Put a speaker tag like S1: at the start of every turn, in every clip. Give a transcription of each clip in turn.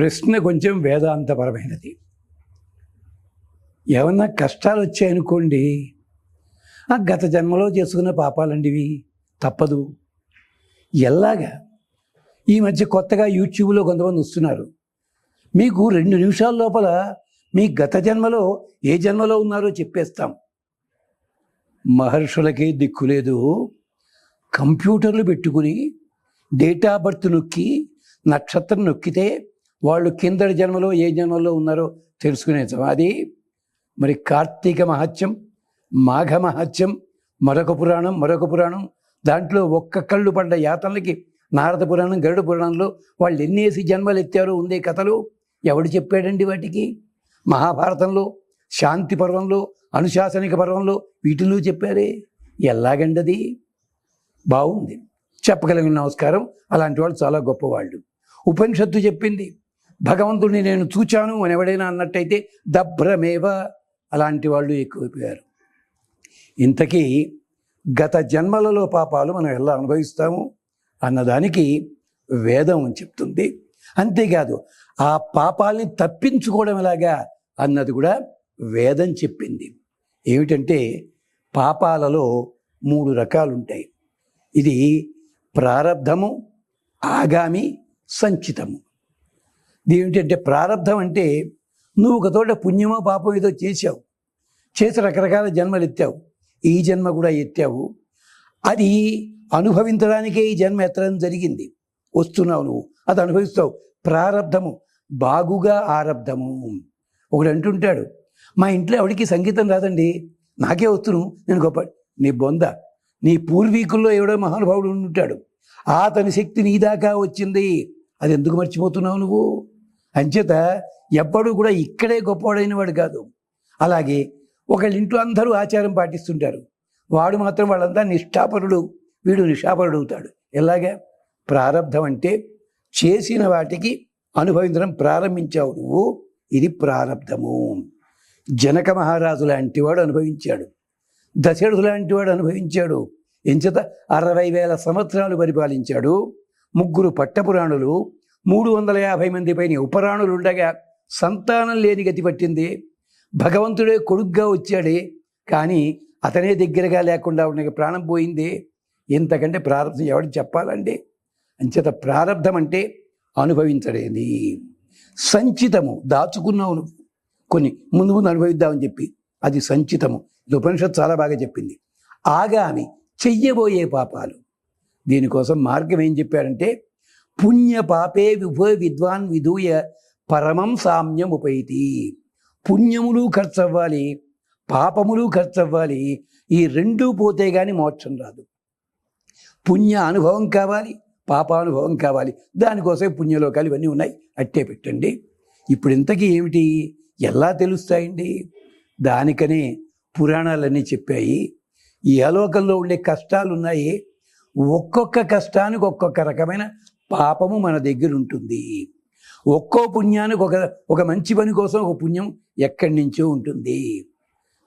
S1: ప్రశ్న కొంచెం వేదాంతపరమైనది. ఏమన్నా కష్టాలు వచ్చాయనుకోండి ఆ గత జన్మలో చేసుకున్న పాపాలండివి తప్పదు. ఎలాగా? ఈ మధ్య కొత్తగా యూట్యూబ్లో కొంతమంది వస్తున్నారు. మీకు రెండు నిమిషాల లోపల మీ గత జన్మలో ఏ జన్మలో ఉన్నారో చెప్పేస్తాం. మహర్షులకి దిక్కు లేదు. కంప్యూటర్లు పెట్టుకుని డేట్ ఆఫ్ బర్త్ నొక్కి నక్షత్రం నొక్కితే వాళ్ళు కిందటి జన్మలో ఏ జన్మలో ఉన్నారో తెలుసుకునే అది మరి కార్తీక మహత్యం మాఘ మహత్యం మరొక పురాణం మరొక పురాణం. దాంట్లో ఒక్క కళ్ళు పడ్డ యాతనలకి నారద పురాణం గరుడ పురాణంలో వాళ్ళు ఎన్నేసి జన్మలు ఎత్తారో ఉండే కథలు ఎవడు చెప్పాడండి వాటికి? మహాభారతంలో శాంతి పర్వంలో అనుశాసనిక పర్వంలో వీటిలో చెప్పారే. ఎలాగండది? బాగుంది. చెప్పగలిగిన నమస్కారం. అలాంటి వాళ్ళు చాలా గొప్పవాళ్ళు. ఉపనిషత్తు చెప్పింది. భగవంతుడిని నేను చూచాను అని ఎవడైనా అన్నట్టయితే దభ్రమేవ అలాంటి వాళ్ళు ఎక్కువైపోయారు. ఇంతకీ గత జన్మలలో పాపాలు మనం ఎలా అనుభవిస్తాము అన్నదానికి వేదం చెప్తుంది. అంతేకాదు ఆ పాపాలని తప్పించుకోవడం ఎలాగా అన్నది కూడా వేదం చెప్పింది. ఏమిటంటే పాపాలలో మూడు రకాలు ఉంటాయి ఇది ప్రారబ్ధము ఆగామి సంచితము. ఏమిటంటే ప్రారబ్ధం అంటే నువ్వు ఒక తోట పుణ్యమో పాపం ఏదో చేసావు చేసి రకరకాల జన్మలు ఎత్తావు. ఈ జన్మ కూడా ఎత్తావు. అది అనుభవించడానికే ఈ జన్మ ఎత్తడం జరిగింది. వస్తున్నావు నువ్వు. అది అనుభవిస్తావు. ప్రారబ్ధము బాగుగా ఆరబ్ధము ఒకడు అంటుంటాడు మా ఇంట్లో ఎవడికి సంగీతం రాదండి. నాకే వస్తును. నేను గొప్ప నీ బొంద. నీ పూర్వీకుల్లో ఎవడో మహానుభావుడు ఉంటాడు అతని శక్తి నీ దాకా వచ్చింది. అది ఎందుకు మర్చిపోతున్నావు నువ్వు? అంచేత ఎప్పుడూ కూడా ఇక్కడే గొప్పవాడైన వాడు కాదు. అలాగే ఒకళ్ళ ఇంట్లో అందరూ ఆచారం పాటిస్తుంటారు. వాడు మాత్రం వాళ్ళంతా నిష్ఠాపరుడు వీడు నిషాపరుడు అవుతాడు ఎలాగా? ప్రారంధం అంటే చేసిన వాటికి అనుభవించడం ప్రారంభించావు నువ్వు ఇది ప్రారంధము జనక మహారాజు లాంటి వాడు అనుభవించాడు. దశరథు లాంటి వాడు అనుభవించాడు. ఎంచేత అరవై వేల సంవత్సరాలు పరిపాలించాడు. ముగ్గురు పట్టపురాణులు మూడు వందల యాభై మంది పైన ఉపరాణులు ఉండగా సంతానం లేని గతి పట్టింది. భగవంతుడే కొడుగ్గా వచ్చాడే కానీ అతనే దగ్గరగా లేకుండా ఉండగా ప్రాణం పోయింది. ఇంతకంటే ప్రారంభం ఎవరికి చెప్పాలండి? అంచేత ప్రారంధం అంటే అనుభవించడేది సంచితము దాచుకున్నావు నువ్వు. కొన్ని ముందు ముందు అనుభవిద్దామని చెప్పి అది సంచితము. ఇది ఉపనిషత్తు చాలా బాగా చెప్పింది. ఆగామి చెయ్యబోయే పాపాలు. దీనికోసం మార్గం ఏం చెప్పారంటే పుణ్య పాపే విభో విద్వాన్ విధూయ పరమం సామ్యం ఉపైతి. పుణ్యములు ఖర్చు అవ్వాలి పాపములు ఖర్చు అవ్వాలి ఈ రెండూ పోతే కానీ మోక్షం రాదు. పుణ్య అనుభవం కావాలి పాపానుభవం కావాలి. దానికోసం పుణ్యలోకాలు ఇవన్నీ ఉన్నాయి. అట్టే పెట్టండి. ఇప్పుడు ఇంతకీ ఏమిటి? ఎలా తెలుస్తాయండి? దానికనే పురాణాలన్నీ చెప్పాయి. ఈ అలోకంలో ఉండే కష్టాలు ఉన్నాయి ఒక్కొక్క కష్టానికి ఒక్కొక్క రకమైన పాపము మన దగ్గర ఉంటుంది ఒక్కో పుణ్యానికి ఒక ఒక మంచి పని కోసం ఒక పుణ్యం ఎక్కడి నుంచో ఉంటుంది.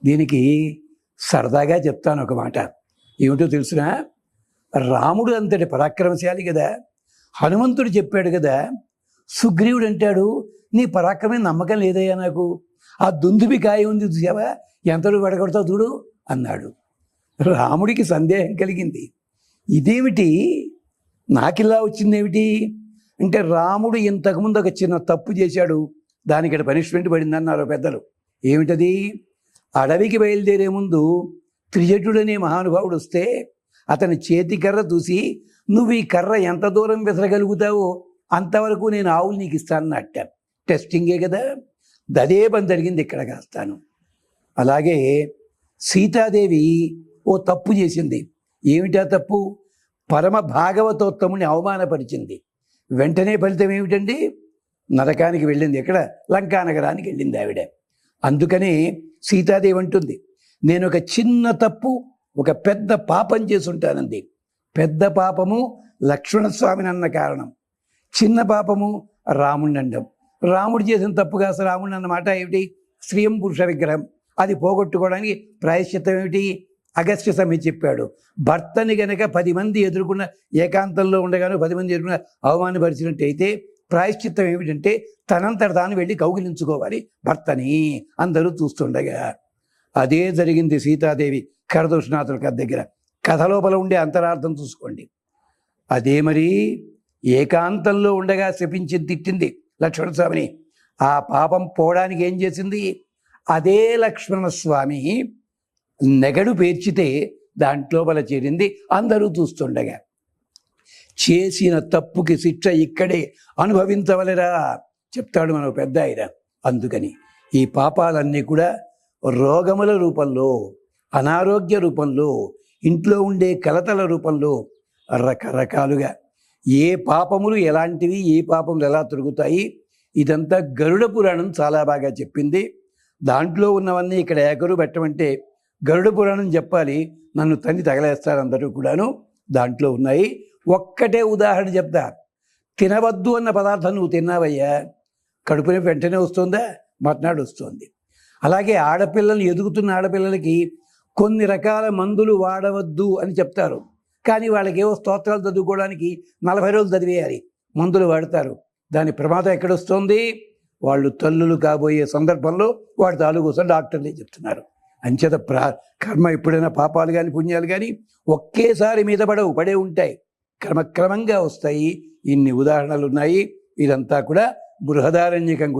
S1: దీనికి సరదాగా చెప్తాను ఒక మాట. ఏమిటో తెలుసునా? రాముడు అంతటి పరాక్రమశాలి కదా. హనుమంతుడు చెప్పాడు కదా సుగ్రీవుడు అంటాడు నీ పరాక్రమే నమ్మకం లేదయ్యా నాకు. ఆ దుందుబి కాయ ఉంది చూసావా? ఎంతలో వెడగొడతావు చూడు అన్నాడు. రాముడికి సందేహం కలిగింది. ఇదేమిటి? నాకిలా వచ్చిందేమిటి? అంటే రాముడు ఇంతకుముందు ఒక చిన్న తప్పు చేశాడు. దానికి ఇక్కడ పనిష్మెంట్ పడిందన్నారు పెద్దలు. ఏమిటది? అడవికి బయలుదేరే ముందు త్రిజటుడనే మహానుభావుడు వస్తే అతని చేతి కర్ర చూసి నువ్వు ఈ కర్ర ఎంత దూరం విసరగలుగుతావో అంతవరకు నేను ఆవులు నీకు ఇస్తానన్నట్ట టెస్టింగే కదా? దదే పని జరిగింది ఇక్కడ కాస్తాను. అలాగే సీతాదేవి ఓ తప్పు చేసింది. ఏమిటా తప్పు? పరమ భాగవతోత్తముని అవమానపరిచింది. వెంటనే ఫలితం ఏమిటండి? నరకానికి వెళ్ళింది. ఎక్కడ? లంకా నగరానికి వెళ్ళింది ఆవిడ. అందుకనే సీతాదేవి అంటుంది నేను ఒక చిన్న తప్పు ఒక పెద్ద పాపం చేసి ఉంటానంది పెద్ద పాపము లక్ష్మణస్వామిని అన్న కారణం. చిన్న పాపము రాముణ్ణి అండం. రాముడు చేసిన తప్పు కాస్త రాముడిని అన్నమాట ఏమిటి? స్త్రీయం పురుష విగ్రహం. అది పోగొట్టుకోవడానికి ప్రాయశ్చిత్తం ఏమిటి? అగస్త్య సమయం చెప్పాడు. భర్తని గనక పది మంది ఎదుర్కొన్న ఏకాంతంలో ఉండగాను పది మంది ఎదుర్కొన్న అవమానపరిచినట్టయితే ప్రాయశ్చిత్తం ఏమిటంటే తనంతట తాను వెళ్ళి కౌగిలించుకోవాలి భర్తని అందరూ చూస్తుండగా. అదే జరిగింది సీతాదేవి కరదోషనాథుల కథ దగ్గర. కథ లోపల ఉండే అంతరార్థం చూసుకోండి. అదే మరి ఏకాంతంలో ఉండగా శపించి తిట్టింది లక్ష్మణ స్వామిని ఆ పాపం పోవడానికి ఏం చేసింది? అదే లక్ష్మణ స్వామి నెగడు పేర్చితే దాంట్లో బల చేరింది. అందరూ చూస్తుండగా చేసిన తప్పుకి శిక్ష ఇక్కడే అనుభవించవలరా చెప్తాడు మన పెద్ద ఆయన. అందుకని ఈ పాపాలన్నీ కూడా రోగముల రూపంలో అనారోగ్య రూపంలో ఇంట్లో ఉండే కలతల రూపంలో రకరకాలుగా ఏ పాపములు ఎలాంటివి ఏ పాపములు ఎలా తిరుగుతాయి ఇదంతా గరుడ పురాణం చాలా బాగా చెప్పింది. దాంట్లో ఉన్నవన్నీ ఇక్కడ ఏకరు పెట్టమంటే గరుడ పురాణం చెప్పాలి. నన్ను తన్ని తగలేస్తారు అందరూ కూడాను. దాంట్లో ఉన్నాయి. ఒక్కటే ఉదాహరణ చెప్తా. తినవద్దు అన్న పదార్థం నువ్వు తిన్నావయ్యా. కడుపుని వెంటనే వస్తుందా? మర్నాడు వస్తుంది. అలాగే ఆడపిల్లలు ఎదుగుతున్న ఆడపిల్లలకి కొన్ని రకాల మందులు వాడవద్దు అని చెప్తారు. కానీ వాళ్ళకి ఏవో స్తోత్రాలు చదువుకోవడానికి నలభై రోజులు చదివేయాలి. మందులు వాడతారు. దాని ప్రమాదం ఎక్కడొస్తుంది వాళ్ళు తల్లులు కాబోయే సందర్భంలో వాడి తాలూ కోసం డాక్టర్లే చెప్తున్నారు. అంచేత ప్రా కర్మ ఎప్పుడైనా పాపాలు కానీ పుణ్యాలు కానీ ఒకేసారి మీద పడవు పడే ఉంటాయి. క్రమక్రమంగా వస్తాయి. ఇన్ని ఉదాహరణలు ఉన్నాయి. ఇదంతా కూడా బృహదారణ్యకం